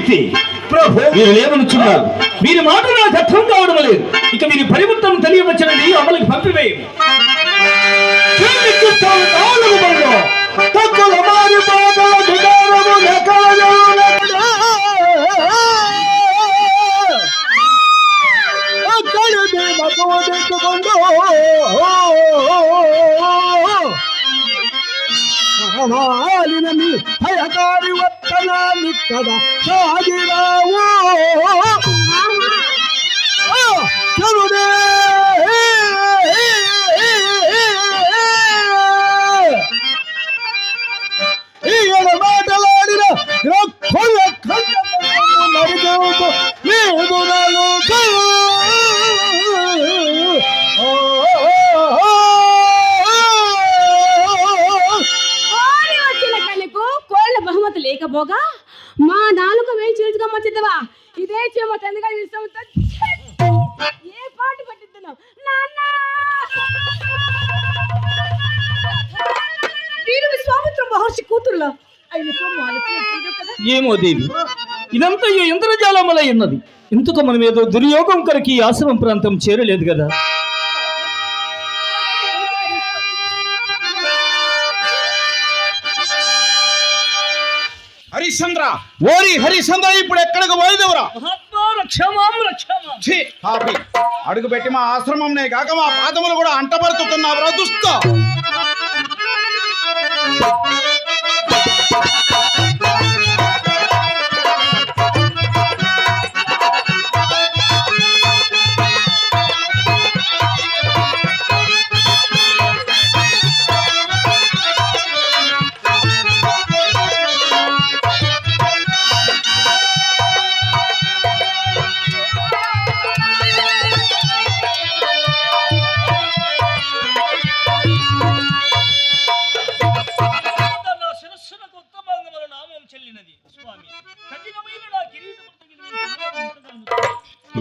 వ్యక్తి ప్రభు మీరు లేవనుచున్నారు. వీరి మాట నాకు అర్థం కావడం లేదు. ఇక వీరి పరివర్తనం తెలియవచ్చినది అమలుకి పంపివేయము. చెల్లికిస్తాను ಹಯಕಾರಿ ಒತ್ತನ ನಿಕ್ಕದ ಸಾಗಿರಾವೋ ಚರುಡೇ ಈ ಮಾಟಲಾಡಿದ ನಡಿದೆವು పోగా? లేకపోగా మా నాలుక వేయి మచ్చిద్దావా ఇదే చేయమ తందుగా విశ్రమంతో ఏ పాటు పట్టిద్దును? నాన్న! వీరు విశ్వామిత్ర మహర్షి కూతురులో? ఏమో దేవి ఇదంతా ఈ ఇంద్రజాలములై ఉన్నది? ఇంతకు మనం ఏదో దుర్యోగం కొరకు ఈ ఆశ్రమం ప్రాంతం చేరలేదు కదా? హరిశ్చంద్ర ఓరి హరిశ్చంద్ర ఇప్పుడు ఎక్కడికి పోయేదెవరా అడుగు పెట్టి మా ఆశ్రమంనే కాక మా పాదములు కూడా అంటబరుతున్నావురా దుస్త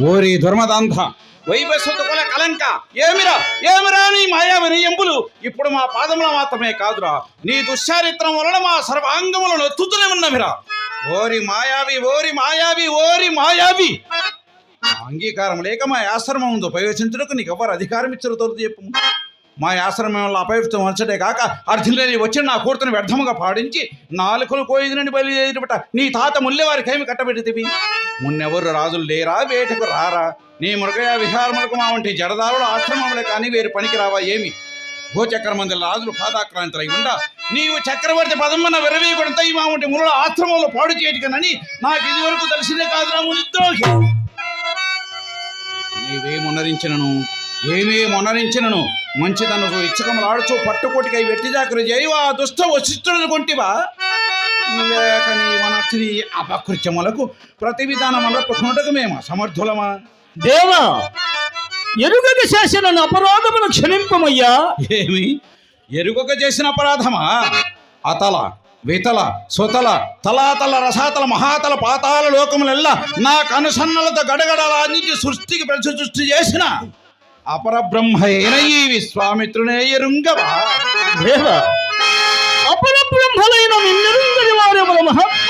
ఓరి ధర్మదాంధ వైవస్వత కలంక. ఏమిరా ఏమిరా నీ మాయావిని ఎంబులు? ఇప్పుడు మా పాదముల మాత్రమే కాదురా. నీ దుశ్చారిత్రం వలన మా సర్వాంగములను ఎత్తుతూనే ఉన్నవిరా ఓరి మాయావి ఓరి మాయావి ఓరి మాయావి. అంగీకారం లేక మా ఆశ్రమం ఉందో ప్రవేశించుటకు నీకు ఎవరు అధికారం ఇచ్చారు తోడు చెప్పు. మా ఆశ్రమంలో అపవిత్రం వచ్చటే కాక అర్జునులని వచ్చి నా కూర్తను వ్యర్థముగా పాడించి నాలుకలు కోయిదినని నుండి బయలుదేరిపట నీ తాత ముల్లెవారికి ఏమి కట్టబెడితివి మున్నెవరు రాజులు లేరా వేటకు రారా? నీ మృగయ విహారములకు మా వంటి జడదారుల ఆశ్రమంలో కానీ వేరు పనికి రావా ఏమి? భూచక్ర మంది రాజులు పాదాక్రాంతులై ఉండ నీవు చక్రవర్తి పదమ్మన విరవీయకుండా ఈ మా వంటి మునుల ఆశ్రమంలో పాడు చేయటికనని నాకు ఇదివరకు తెలిసిందే కాదురా మునిద్రోహి. నీవేమునరించినను ఏమే మొనరించినను? మంచిదనకు ఇచ్చకములాడుచు పట్టుకోటికై వెట్టిజాకులు చేయు ఆ దుష్ట వశిష్ఠులను కొంటివా? లేక నీ మనస్సుని అపకృత్యములకు ప్రతి విధానముల ప్రకునుటకు మేము సమర్థులమా? దేవా ఎరుగక చేసిన అపరాధమును క్షమింపమయ్యా. ఏమి? ఎరుగక చేసిన అపరాధమా? అతల వితల సుతల తలాతల రసాతల మహాతల పాతాల లోకములెల్లా నా కనుసన్నలతో గడగడలాంటి సృష్టికి ప్రతి సృష్టి చేసిన అపరబ్రహ్మ అయిన ఈ విశ్వామిత్రునే ఎరుంగవా? దేవా. అపర బ్రహ్మలైన నిన్నరుంగని వారెవరు మహాత్మ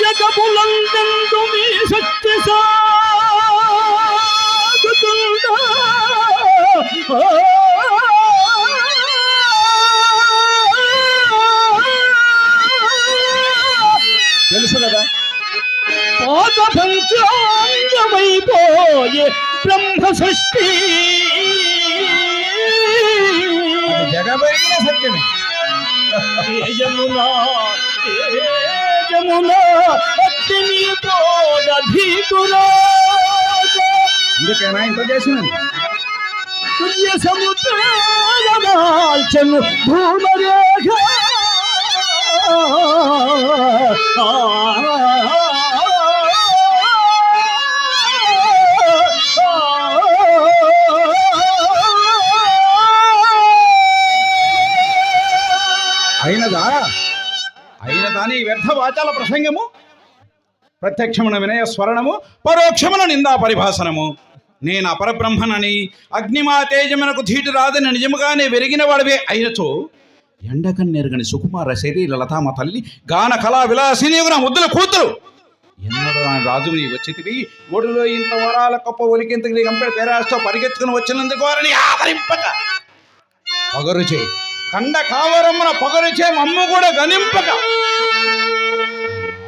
జగములందెందు మీ శక్తి సాగుతుందా? తెలుసు కదా? పాద పంచాంగమైపోయే బ్రహ్మ సృష్టి అది జగబెరిగిన సత్యమే యమునా యమునా అగ్ని తోడధీకురా అందుకేనా ఇంత చేసినది? పుణ్య సముద్రాల్చను భూమరేఖ. అయినదా? అయినదా నీ వ్యర్థ వాచాల ప్రసంగము? ప్రత్యక్షమున వినయ స్వరణము పరోక్షమున నిందా పరిభాషనము నేను అపరబ్రహ్మనని అగ్నిమా తేజమునకు ధీటు రాదని నిజముగానే వెరిగిన వాడివే అయినచో ఎండకన్నెరుగని సుకుమార శరీర లతామ తల్లి గాన కళా విలాసిని నా ముద్దుల కూతురు. ఎన్నడూ ఆయన రాజు నీ వచ్చితివి ఒడిలో ఇంత వరాల గొప్ప ఒలికింతకి నీ కంపెడి పేరాస్తో పరిగెత్తుకుని వచ్చినందుకు వారిని ఆదరింపక. చేయి కండ కావరమ్మన పొగరుచే మమ్మ కూడా గనింపక.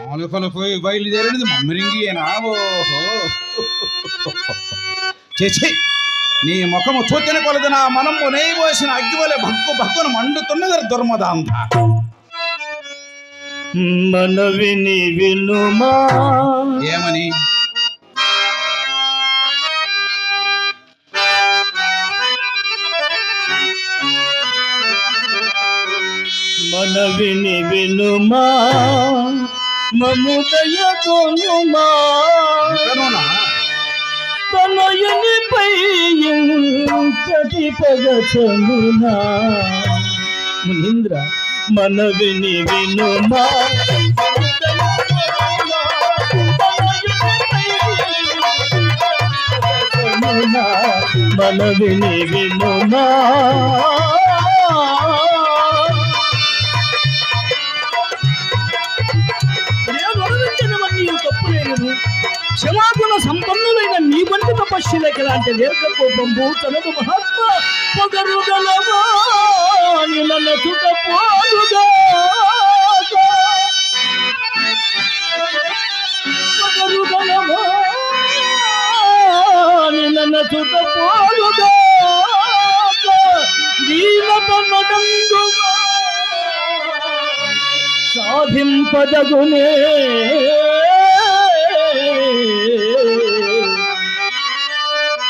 నాలుకలు పోయి బయలుదేరినది మమ్మిరింగియేనా ఓహో. చేసి నీ ముఖము చూచిన కొలది నా మనము నేయబోసిన అగ్గివలె భక్కు భక్కును మండుతున్నది దుర్మదాంధ మనవిని వినుమా. ఏమని? మనవిని వినుమా మముదయ కనునా తనయునిపై ఇంతటి పగచమునా మునీంద్ర మనవిని వినుమా మనవిని వినుమా క్షమాగుణ సంపన్నులైన నీ వంటి తపస్సులకి లాంటి దీర్ఘకోపంబు తనకు మహత్వ పొగరు గలవా నిన్న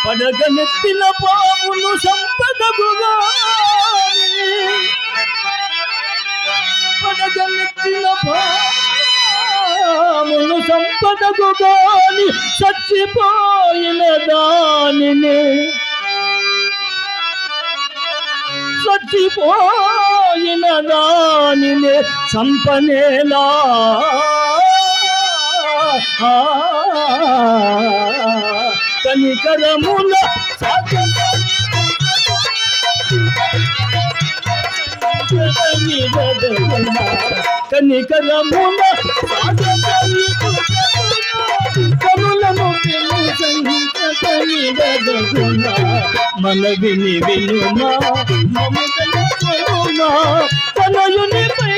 పడగనెత్తిన పామును సంపదగుగా పడగనెత్తిన పామును సంపదగుగాని చచ్చిపోయిన దానిని. చచ్చిపోయిన దానిని సంపనేలా కనికరముల కనికరముల కనులను మన విని వినుమా మమతయునా తనయునిపై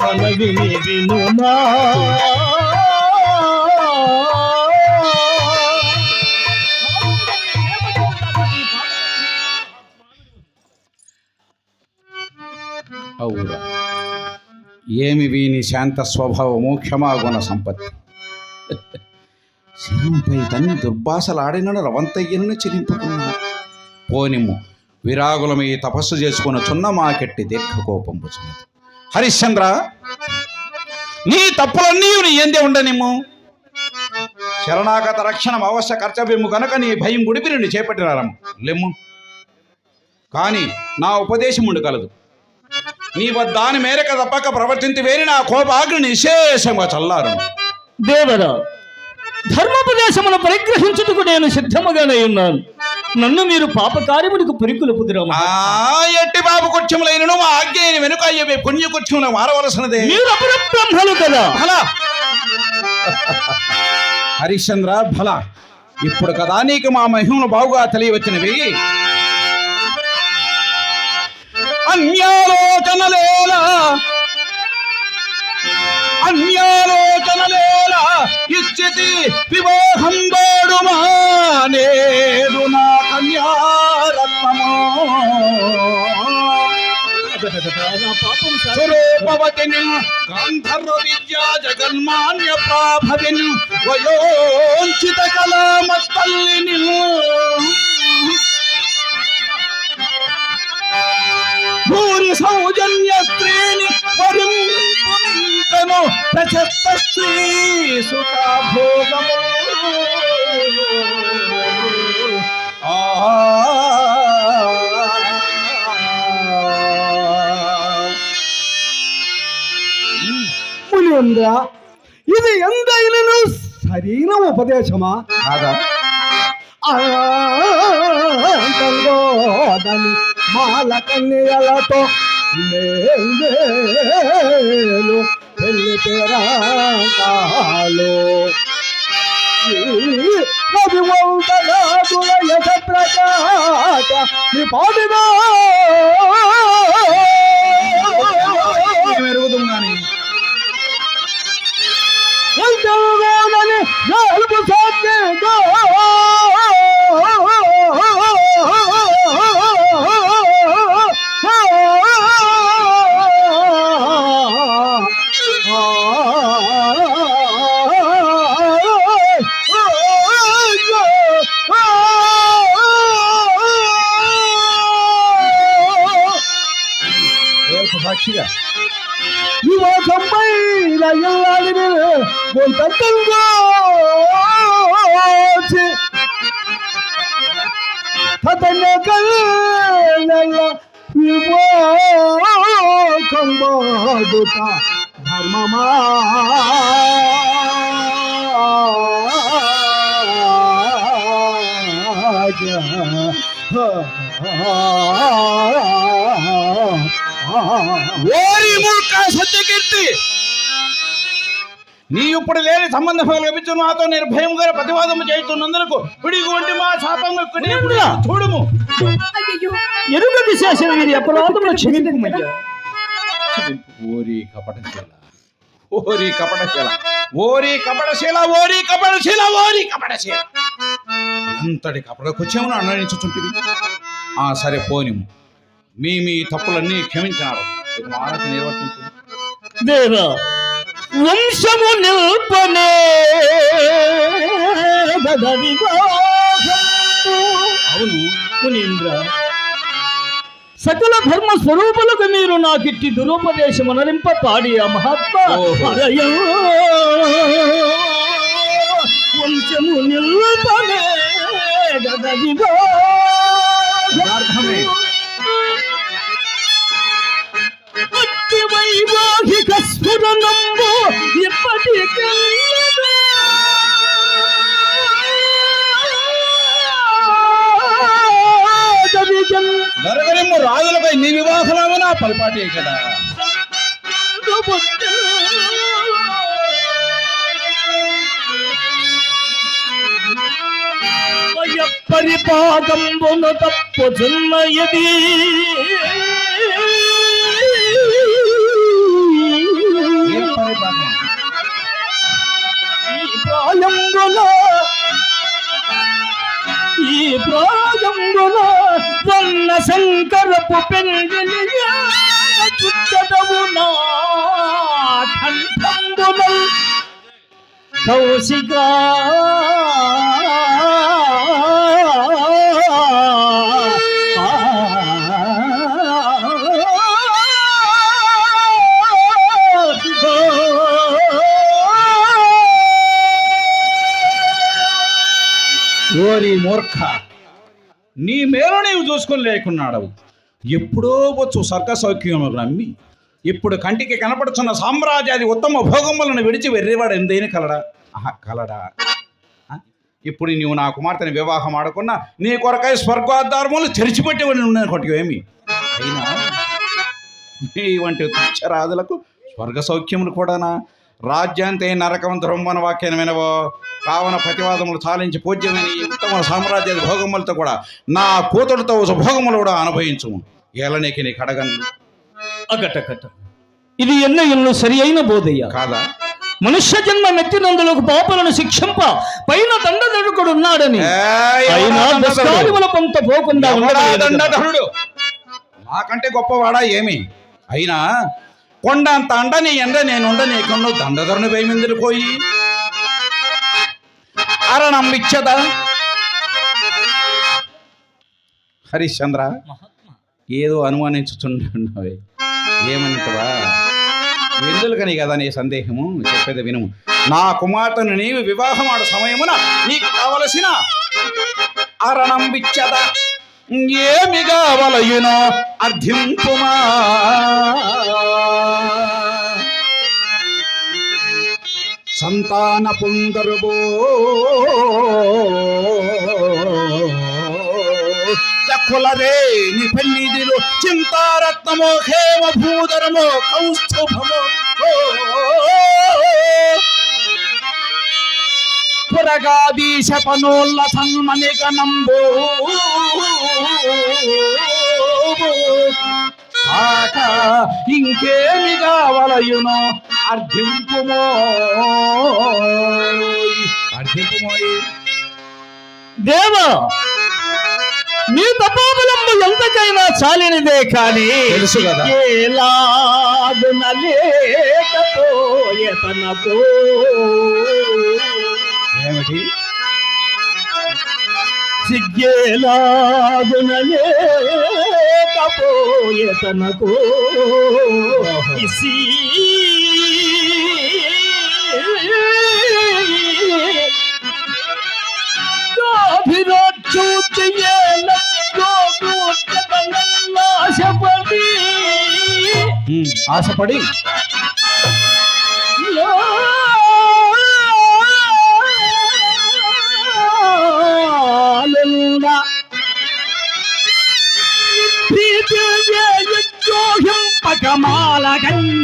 మన విని వినుమా. అవురా ఏమి వీని శాంత స్వభావము క్షమాగుణ సంపత్తి. శివంపై తన్ని దుర్భాషలాడిన రవంతయ్యను చెల్లింపుకున్నాడు పోనిము విరాగులమై తపస్సు చేసుకున్న చున్న మాకెట్టి దీర్ఘకోపం పుచ్చినది హరిశ్చంద్ర నీ తప్పులన్నీ నీ ఎందే ఉండనిమ్ము? శరణాగత రక్షణం అవశ్య కర్తవ్యము గనక నీ భయం గుడిపి నిన్ను చేపట్టినారమ్మ. లెమ్ము. కానీ నా ఉపదేశం ఉండు కలదు. నీ వద్దాని మేరక తప్పక ప్రవర్తించి వేరి నా కోపాగ్ని నిశేషంగా చల్లారు దేవర ధర్మోపదేశమును పరిగ్రహించుటకు నేను సిద్ధముగానే ఉన్నాను. నన్ను మీరు పాపకార్యముడికి పురికులు పుదిరమా ఆ ఎట్టి బాబు కుత్యములైనను మా ఆజ్ఞని వెనుక అయ్యే పుణ్య కుత్యములు మారవలసినదే. మీరు అపర బ్రహ్మలు కదా? భల హరిశ్చంద్ర భల ఇప్పుడు కదా నీకు మా మహిమను బాగుగా తెలియవచ్చినవి అన్యాలోచనలేలా. అన్యాలోచనలేలా. ఇచ్చితి వివాహం వాడుమా నేడు నా కన్యారత్నమో? స్వరూపవతిని గాంధర్వ విద్యా జగన్మాన్య ప్రాభవిని వయోంచిత కళామత్తల్లిని. భూరి సౌజన్య స్త్రీని వరింపునింకను ప్రశస్త స్త్రీ సుఖ భోగము. ఆ. మునీంద్ర ఇది ఎంతైనను సరైన ఉపదేశమా? కాదా? మాల కన్యలతో మేలు ప్రకాట నిపాటిగా మెరుగుదాం గాని ఎంతగానని నలుపు సాధ్యంగా సాక్షిగా యువకమైన ఎల్లాడిని గొంతంగోచి తతన కళ్ళ విమోకంబాడుట ధర్మమా? ఓరి మూర్ఖ సత్యకీర్తి! నీ ఇప్పుడు లేని సంబంధం లభించు నాతో నిర్భయంగా ప్రతివాదం చేస్తున్నందుకు పిడిగి వంటి మా శాపంగా దేవుడా! చూడుము. అయ్యయ్యో. ఎరుగది శాసన వీరి అపరాధములు క్షమించమయ్యా ఓరి కపటశీల. ఓరి కపటశీల. ఓరి కపటశీల ఓరి కపటశీల ఓరి కపటశీల. ఎంతటి కపటకొచ్చామని అన్నడించుతుంటివి ఆ సరే పోనిము. మీ మీ తప్పులన్నీ క్షమించినారు. నిర్వర్తించు దేవా వంశము నిల్పనే అవును. మునీంద్ర సకల ధర్మ స్వరూపులకు మీరు నాకిట్టి దురుపదేశం అనరింప పాడి వంశము నిల్పనే వైవాహిక స్ఫురణంబు ఇప్పటికెల్లదు. నరగరిమ్మ రాజులపై నీ వివాహమేనా పలిపాటి కదా. పరిపాకంబును తప్పు జన్మయది ఏం பார்க்கலாம் ఈ ప్రాయంబున ఈ ప్రాయంబున వన్న శంకరపు పెండిలి చుట్టదవు నా కౌశికా చూసుకొని లేకున్నాడు. ఎప్పుడో వచ్చు స్వర్గ సౌఖ్యము నమ్మి ఇప్పుడు కంటికి కనపడుచున్న సామ్రాజ్యాది ఉత్తమ భోగములను విడిచి వెర్రేవాడు ఎందైన కలడా? ఆహా కలడా? ఇప్పుడు నీవు నా కుమార్తెని వివాహం ఆడకున్నా నీ కొరకై స్వర్గోద్ధారములు ఉన్నాను కొట్టుకు ఏమి? అయినా నీ వంటి తుచ్చరాదులకు స్వర్గ సౌఖ్యములు కూడానా? రాజ్యాంతే నరకం ధ్రువన వాక్యాన్ని వినవో. కావన ప్రతివాదములు చాలించి పూజ్యమైన ఈ ఉత్తమ సామ్రాజ్య భోగములతో కూడా నా కూతురుతో భోగములు కూడా అనుభవించుము. ఏలనేకి నీ కడగను అగటకట ఇది ఎన్న ఎన్నో సరి అయిన బోధయ్య. కాదా? మనుష్య జన్మ మెత్తినందులకు పాపలను శిక్షింప పైన దండదడుకుడు ఉన్నాడని. పంత పోకుండా నాకంటే గొప్పవాడా ఏమి? అయినా కొండ అంత అండ నీ ఎండ నేనుండ నీకున్న దండధరుని భయమిందులు పోయి? అరణం ఇచ్చదా? హరిశ్చంద్ర ఏదో అనుమానించుచుండవే ఏమంటవా ఎందుకని కదా నీ సందేహము? చెప్పేది వినుము. నా కుమార్తెను నీవు వివాహం ఆడ సమయమున నీకు కావలసిన అరణం విచ్చద ఏమి కావలయునో అర్థింపుమా? సంతాన పుందరుబో కులరే ని పెన్నిదిలో చింతారత్నమో హేమ భూధరమో కౌస్తుభమో జగదీశ పనోల్ల సన్మనిగనంబో ఆక ఇంకేమి కావలయునో అర్థింపుమో అర్థింపుమోయి దేవా నీ తపోబలంబు ఎంతకైనా చాలినదే కానీ తెలుసు కదా. లేకపోయే తనకు. ఏమిటి సిగ్గేలాగున లేకపోయే తనకు ఇసి ఆశపడి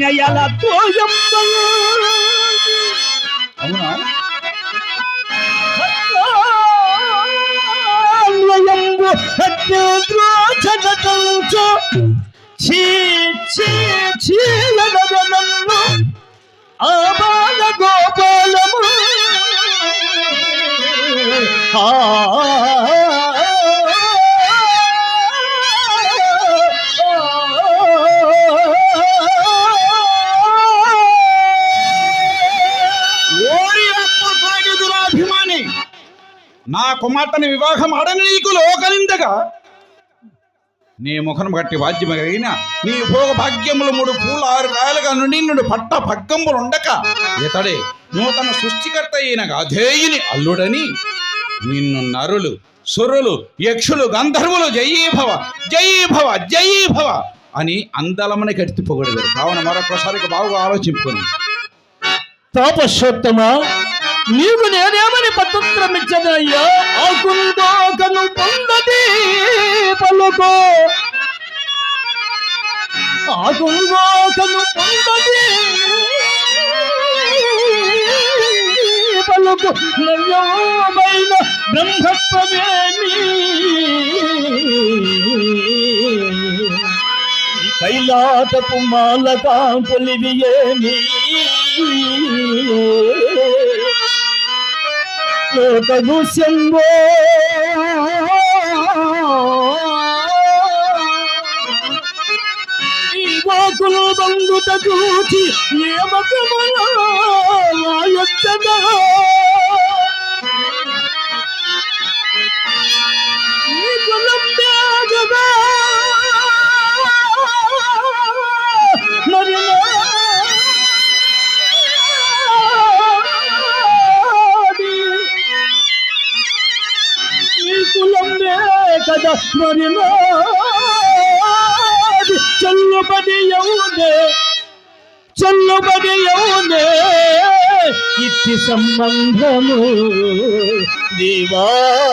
గంగయల తోయం అవునా? గోపాలము. ఆ నా కుమార్తెని వివాహం ఆడని నీకు లోకనిందగా? నీ ముఖం గట్టి వాద్యము కలిగిన నీ భోగ భాగ్యములు మూడు పూల ఆరు కాయలుగా నుండి నుండి పట్ట భగ్గంబులు ఉండక ఇతడే నూతన సృష్టికర్త అయిన అధేయుని అల్లుడని నిన్ను నరులు సురులు యక్షులు గంధర్వులు జయీభవ జయీభవ జయీభవ అని అందలమని కట్టి పొగడతారు కావున మరొకసారి బాగా ఆలోచించుకొని తాపశోత్తమా నీకు నేనేమని పత్రం ఇచ్చదయ్యా ఆకుల్దాకను పొందది పలుకో. ఆకుల్దాకను పొందది పలుకు. నవ్యమైన బ్రహ్మత్వమేమి? కైలాసపు మాల కాంపులివి ఏమి? లోక దృశ్యంబో గోకులు వాకులు బంధుత చూచి నియమకములో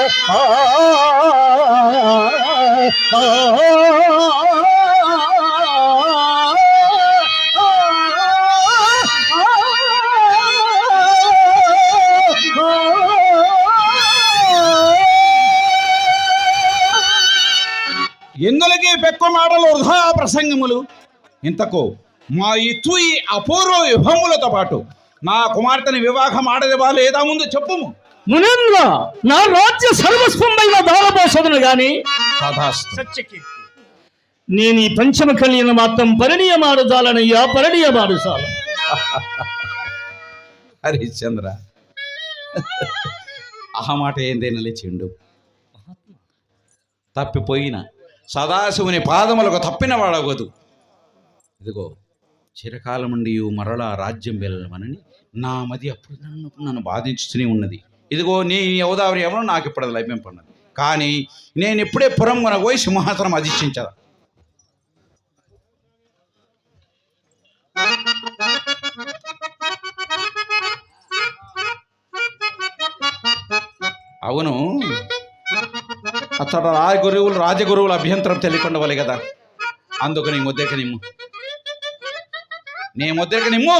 ఆ, పెక్కు మాటలు వృధా ప్రసంగములు. ఇంతకు మా ఇత్తు ఈ అపూర్వ విభములతో పాటు నా కుమార్తెని వివాహం ఆడది వాళ్ళు ఏదా ముందు చెప్పుము? మునేంద్ర నా రాజ్య సర్వస్వంపైన దారపోసదును గాని నేను ఈ పంచమ కళ్యాణ మాత్రం పరిణీయమాడు చాలనయ్యా పరిణీయమాడు చాల హరిశ్చంద్ర. ఆ మాట ఏందైనా లేచిండు తప్పిపోయిన సదాశివుని పాదములకు తప్పిన వాడవదు. ఇదిగో చిరకాలం నుండి మరలా రాజ్యం వెళ్ళమనని నా మది అప్పుడు నన్ను నన్ను బాధించుతూనే ఉన్నది. ఇదిగో నీ యవదావరి ఎవరు నాకు ఇప్పుడు అది కానీ నేను ఇప్పుడే పురం కొనబోయి సింహాసనం అధిష్ఠించదా? అవును. అతడు రాజగురువులు రాజగురువుల అభ్యంతరం తెలియకుండవాలి కదా. అందుకు నీ ముద్దెక నిమ్ము. నీ ముద్దెక నిమ్ము.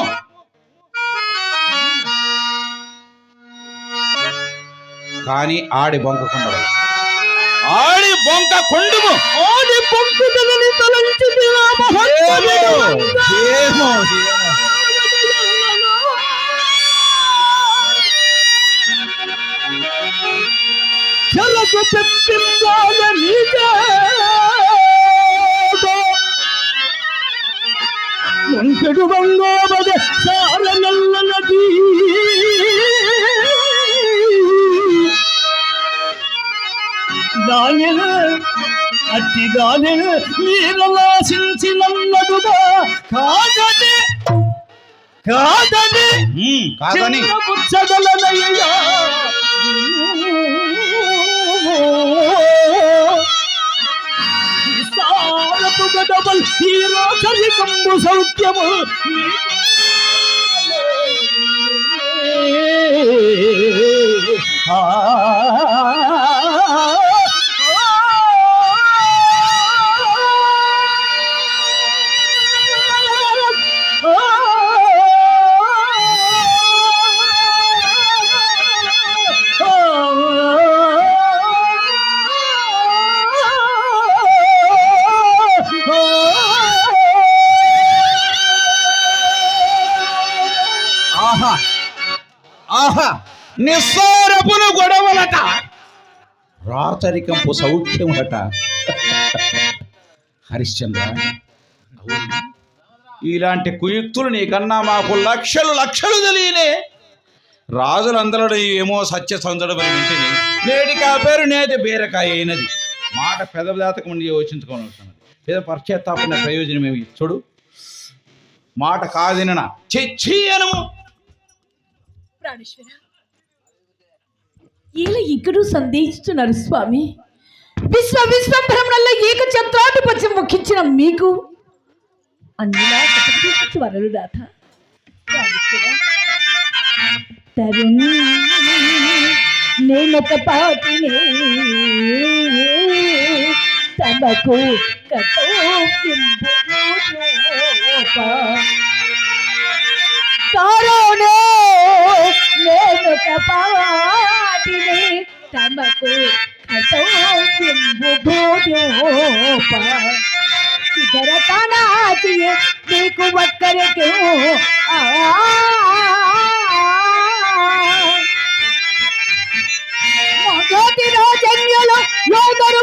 కానీ ఆడి బొంక కొండవలు ఆడి బొంక కొండుము ఆడి పొంకుదలని తలంచితి నా మహత్వమును. ఏమో, ఏమో. చెరకు పెప్పిందాల నీకే బంగోబద దానిన అట్టి దానిన మీరలాశించి నన్నడుగా కాదని కాదని కాదని. చిన్నబుచ్చగలనయ్యా. విస్తారపు గడవల్ ఈ రోకలికంబు సౌఖ్యము. ఆ నిస్సారపును గొడవలట. రాచరికంపు సౌఖ్యములట. హరిశ్చంద్ర అవును. ఇలాంటి కుయుక్తులు నీకన్నా మాకు లక్షలు లక్షలు తెలియలే రాజులందరూ ఏమో సత్య సందడమని వింటిని నేటికి ఆ పేరు నేతి బీరకాయ అయినది. మాట పెదదాతకు ముందు యోచించుకోవాలి పేద పశ్చాత్తాపడిన ప్రయోజనం ఏమి చూడు. మాట కాదిన చెచ్చి అనము. ప్రాణేశ్వర. ఈయన ఇక్కడ సందేహిస్తున్నారు స్వామి? విశ్వ విశ్వంభరములలో ఏక చంద్రాధిపత్యం ముఖించిన మీకు. అన్నిలా కృతజ్ఞతలు వరలు రాధ. ప్రాణేశ్వర తరుణ్ నేనొక పాటిని తమకు కారణే నేను కపాటిని తమకు కటోప ఇతర కానాచియే నీకు ఒక్కరికి మొదటి రాజన్యులు యోదరు పోలు